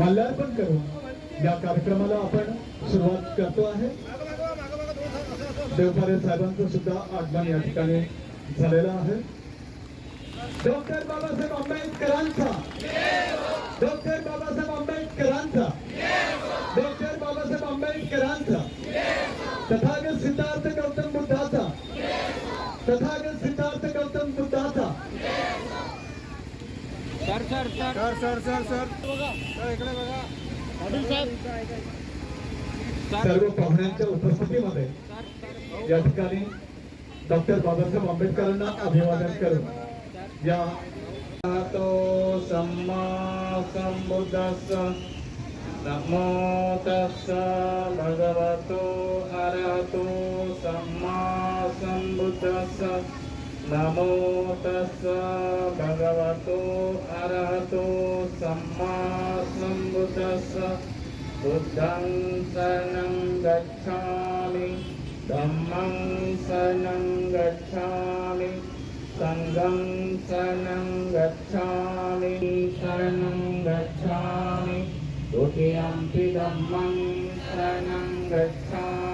माल्यार्पण करून या कार्यक्रमाला आपण सुरुवात करतो आहे. देवपारे साहेबांचं सुद्धा आगमन या ठिकाणी झालेलं आहे. डॉक्टर बाबासाहेब आंबेडकरांचा. डॉक्टर बाबासाहेब आंबेडकरांचा. डॉक्टर बाबासाहेब आंबेडकरांचा. तथा सिद्धार्थ गौतम बुद्धाचा तथागत सिद्धार्थ गौतम बुद्धाचा sir sir sir. Sir sir sir sir. इकडे बघा. पाटील साहेब सर्व पाहुण्यांच्या उपस्थितीमध्ये या ठिकाणी डॉक्टर बाबासाहेब आंबेडकरांना अभिवादन करून या तो सम्मा संबुद्धस्स नमो तस्स भगवतो अरहतो सम्मा संबुद्धस्स నమో తస్స భగవతో అర్హతో సమ్మా సంబుతస్స బుద్ధం శరణం గచ్ఛామి ధమ్మం శరణం గచ్ఛామి సంఘం శరణం గచ్ఛామి శరణం గచ్ఛామి ద్వితీయంపి ధమ్మం శరణం గచ్ఛామి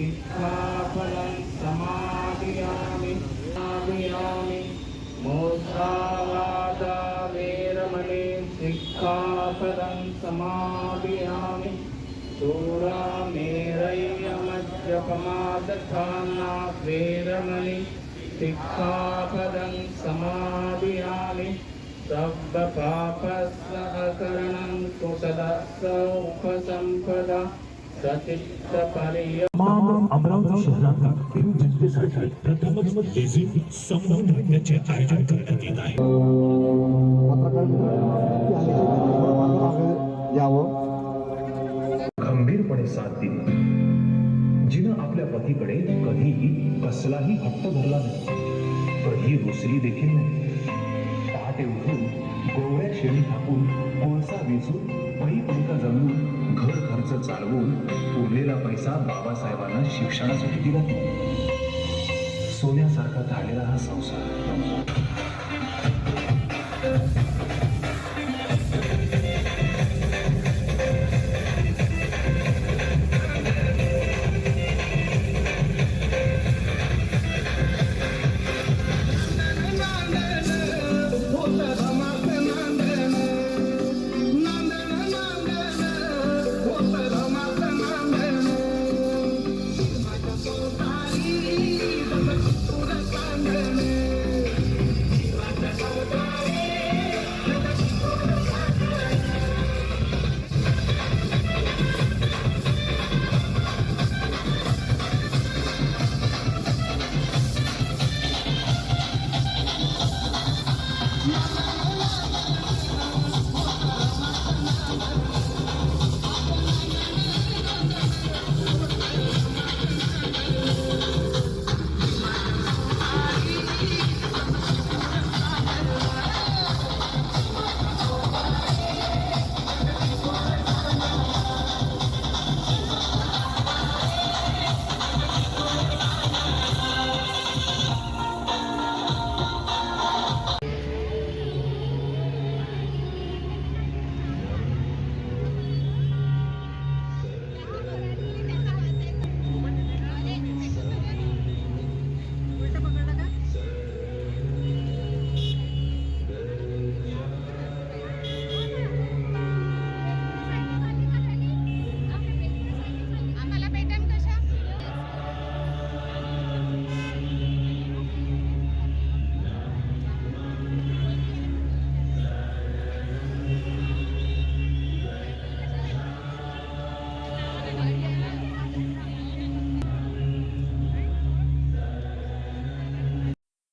शिक्षापदं समादियामि समादियामि मोक्षावादा वीरमणि शिक्षापदं समादियामि। सूरा मेरय्यमज्जपमादखाना वीरमणि कुशलस्य उपसम्पदा सचित्तपर्य तमाम अमरावती शहरातील हिंदू जनतेसाठी प्रथमच लेझिम संवाद नृत्याचे आयोजन करण्यात येत आहे. यावं. खंबीरपणे साथ दिली. जिनं आपल्या पतीकडे कधीही कसलाही हट्ट धरला नाही कधी रुसली देखील नाही. पहाटे उठून गोवऱ्या शेळी थापून कोळसा वेचून पै पंख जमवून घर खर्च चालवून उरलेला पैसा बाबासाहेबांना शिक्षणासाठी दिला सोन्यासारखा झालेला हा संसार.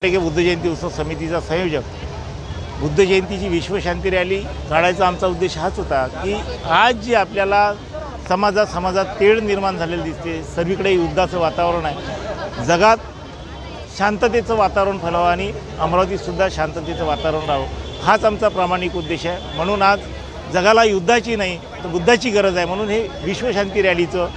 टेके बुद्ध जयंती उत्सव समितीचा संयोजक. बुद्ध जयंतीची विश्वशांती रॅली काढायचा आमचा उद्देश हाच होता की आज जी आपल्याला समाजात समाजात तेढ निर्माण झालेली दिसते सर्वीकडे युद्धाचं वातावरण आहे. जगात शांततेचं वातावरण फैलावं आणि अमरावतीतसुद्धा शांततेचं वातावरण राहावं हाच आमचा प्रामाणिक उद्देश आहे. म्हणून आज जगाला युद्धाची नाही तर बुद्धाची गरज आहे. म्हणून हे विश्वशांती रॅलीचं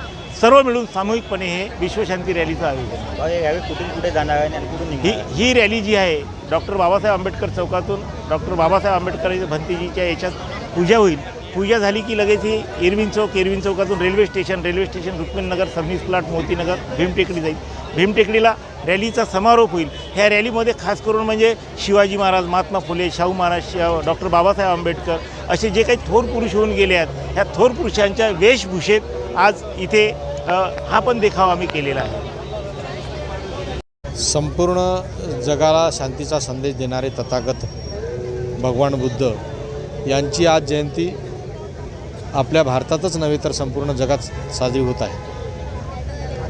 सर्व मिळून सामूहिकपणे हे विश्वशांती रॅलीचं आयोजन. यावेळी कुठून कुठे जाणार आहे आणि कुठून ही ही रॅली जी आहे डॉक्टर बाबासाहेब आंबेडकर चौकातून डॉक्टर बाबासाहेब आंबेडकर भंतीजीच्या याच्यात पूजा होईल. पूजा झाली की लगेच ही इरविन चौक इरविन चौकातून railway station railway station Rukmininagar Sabnis plot Motinagar Bhimtekdi जाईल. भीमटेकडीला रॅलीचा समारोप होईल. ह्या रॅलीमध्ये खास करून म्हणजे शिवाजी महाराज महात्मा फुले शाहू महाराज डॉक्टर बाबासाहेब आंबेडकर असे जे काही थोर पुरुष होऊन गेले आहेत ह्या थोर पुरुषांच्या वेशभूषेत आज इथे हा पण देखावा आम्ही केलेला आहे. संपूर्ण जगाला शांतीचा संदेश देणारे तथागत भगवान बुद्ध यांची आज जयंती आपल्या भारतातच नव्हे तर संपूर्ण जगात साजरी होत आहे.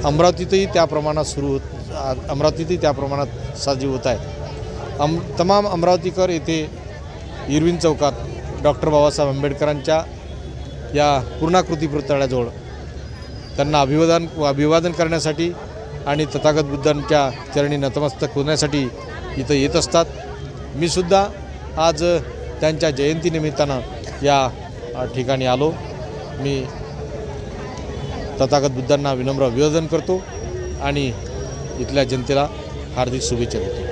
अमरावतीतही त्या प्रमाणात सुरू होत अमरावतीतही त्या प्रमाणात साजरी होत आहे. अम तमाम अमरावतीकर येथे इरविन चौकात डॉक्टर बाबासाहेब आंबेडकरांच्या या पूर्णाकृती पुतळ्याजवळ त्यांना अभिवादन अभिवादन करण्यासाठी आणि तथागत बुद्धांच्या चरणी नतमस्तक होण्यासाठी इथं येत असतात. मी सुद्धा आज त्यांच्या जयंतीनिमित्तानं या ठिकाणी आलो. मी तथागत बुद्धांना विनम्र अभिवादन करतो आणि इथल्या जनतेला हार्दिक शुभेच्छा देतो.